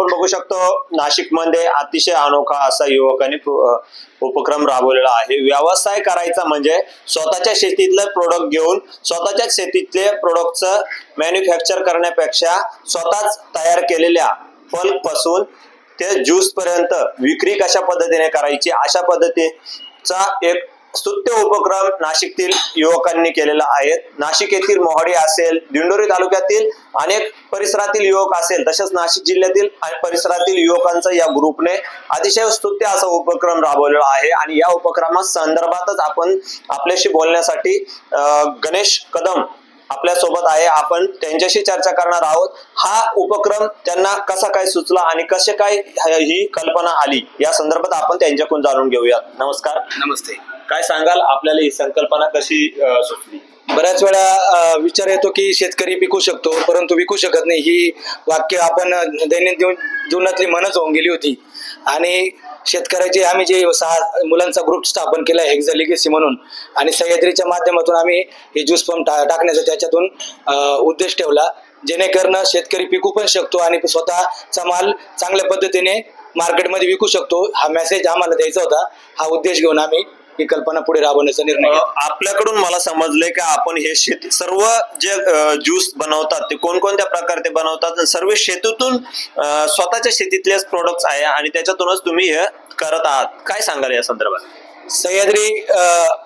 आपण बघू शकतो नाशिकमध्ये अतिशय अनोखा असा युवकांनी उपक्रम राबवलेला आहे. व्यवसाय करायचा म्हणजे स्वतःच्या शेतीतलं प्रोडक्ट घेऊन स्वतःच्या शेतीतले प्रोडक्टचं मॅन्युफॅक्चर करण्यापेक्षा स्वतःच तयार केलेल्या पासून ते ज्यूस पर्यंत विक्री कशा पद्धतीने करायची अशा पद्धतीचा एक स्तुत्य उपक्रम नाशिकतील युवकांनी केलेला आहे. नाशिक येथील मोहाडी असेल दिंडोरी तालुक्यातील अनेक परिसरातील युवक असेल तसेच नाशिक जिल्ह्यातील परिसरातील युवकांचा या ग्रुपने अतिशय स्तुत्य असा उपक्रम राबवलेला आहे. आणि या उपक्रमा संदर्भातच आपण आपल्याशी बोलण्यासाठी गणेश कदम आपल्यासोबत आहे. आपण त्यांच्याशी चर्चा करणार आहोत. हा उपक्रम त्यांना कसा काय सुचला आणि कसे काय ही कल्पना आली या संदर्भात आपण त्यांच्याकडून जाणून घेऊयात. नमस्कार. नमस्ते. काय सांगाल? आपल्याला ही संकल्पना कशी सुचली? बऱ्याच वेळा विचार येतो की शेतकरी पिकू शकतो परंतु विकू शकत नाही. ही वाक्य आपण दैनंदिन जीवनातली मनच होऊन गेली होती. आणि शेतकऱ्याचे आम्ही जे सहा मुलांचा ग्रुप स्थापन केला आहे हेक्झा लिगेसी म्हणून आणि सह्याद्रीच्या माध्यमातून आम्ही हे ज्यूस पंप टा टाकण्याचा त्याच्यातून उद्देश ठेवला. जेणेकरून शेतकरी पिकू पण शकतो आणि स्वतःचा माल चांगल्या पद्धतीने मार्केटमध्ये विकू शकतो. हा मेसेज आम्हाला द्यायचा होता. हा उद्देश घेऊन आम्ही ही कल्पना पुढे राबवण्याचा निर्णय घेतला. आपल्याकडून मला समजले की आपण हे शेती सर्व जे ज्यूस बनवतात ते कोणकोणत्या प्रकारे ते बनवतात आणि सर्व शेतीतून अं, स्वतःच्या शेतीतलेच प्रोडक्ट्स आहे आणि त्याच्यातूनच तुम्ही हे करत आहात. काय सांगाल या संदर्भात? सह्याद्री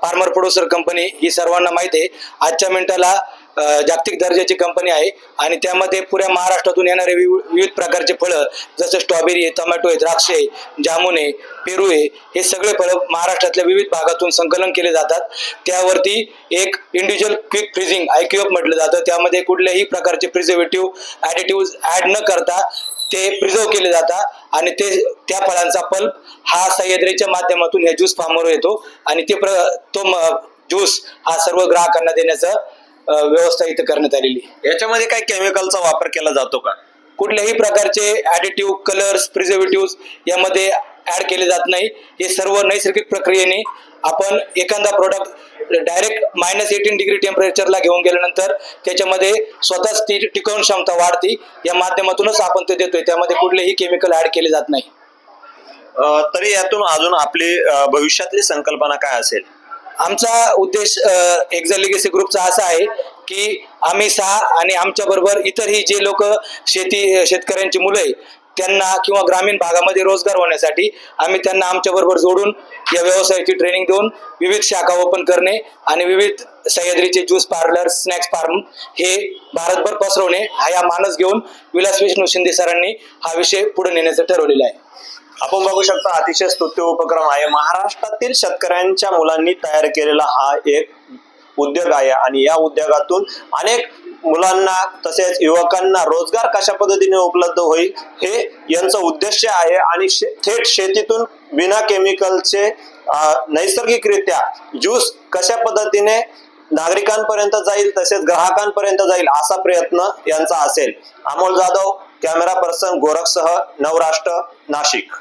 फार्मर प्रोड्युसर कंपनी ही सर्वांना माहिती आहे. आजच्या मिनिटाला जागतिक दर्जाची कंपनी आहे. आणि त्यामध्ये पुऱ्या महाराष्ट्रातून येणारे विवि- विविध प्रकारचे फळं जसं स्ट्रॉबेरी आहे टोमॅटो आहे द्राक्ष आहे जामून आहे पेरू आहे हे सगळे फळं महाराष्ट्रातल्या विविध भागातून संकलन केले जातात. त्यावरती एक individual quick freezing I Q F म्हटलं जातं. त्यामध्ये कुठल्याही प्रकारचे प्रिझर्वेटिव्ह ॲडिटिव्ह ॲड न करता ते प्रिझर्व केले जातात. आणि ते त्या फळांचा पल्प हा सह्याद्रीच्या माध्यमातून या ज्यूस फार्मवर येतो. आणि ते प्र तो ज्यूस हा सर्व ग्राहकांना देण्याचं व्यवस्था इथं करण्यात आलेली. आहे. याच्यामध्ये काय केमिकलचा वापर केला जातो का? कुठल्याही प्रकारचे ॲडिटिव्ह कलर्स प्रिझर्वेटिव्ह यामध्ये ऍड केले जात नाही. हे सर्व नैसर्गिक प्रक्रियेने आपण एखादा product direct minus eighteen degree टेम्परेचरला घेऊन गेल्यानंतर त्याच्यामध्ये स्वतःच ती टिकवून क्षमता वाढते. या माध्यमातूनच आपण ते देतोय. त्यामध्ये कुठलेही केमिकल ऍड केले जात नाही. अं, तरी यातून अजून आपली अं, भविष्यातली संकल्पना काय असेल? आमचा उद्देश एक्झा लिगेसी ग्रुपचा असा आहे की आम्ही सहा आणि आमच्याबरोबर इतरही जे लोक शेती शेतकऱ्यांची मुलं आहे त्यांना किंवा ग्रामीण भागामध्ये रोजगार होण्यासाठी आम्ही त्यांना आमच्याबरोबर जोडून या व्यवसायाची ट्रेनिंग देऊन विविध शाखा ओपन करणे आणि विविध सह्याद्रीचे ज्यूस पार्लर स्नॅक्स फार्म हे भारतभर पसरवणे हा या मानस घेऊन विलास विष्णू शिंदे सरांनी हा विषय पुढे नेण्याचं ठरवलेला आहे. आपण बघू शकता अतिशय स्तुत्य उपक्रम आहे. महाराष्ट्रातील शेतकऱ्यांच्या मुलांनी तयार केलेला हा एक उद्योग आहे आणि या उद्योगातून अनेक मुलांना तसेच युवकांना रोजगार कशा पद्धतीने उपलब्ध होईल हे यांचं उद्देश आहे आणि शे- थेट शेतीतून बिना केमिकलचे नैसर्गिकरित्या ज्यूस कशा पद्धतीने नागरिकांपर्यंत जाईल तसेच ग्राहकांपर्यंत जाईल असा प्रयत्न यांचा असेल. अमोल जाधव कॅमेरा पर्सन गोरखसह नवराष्ट्र नाशिक.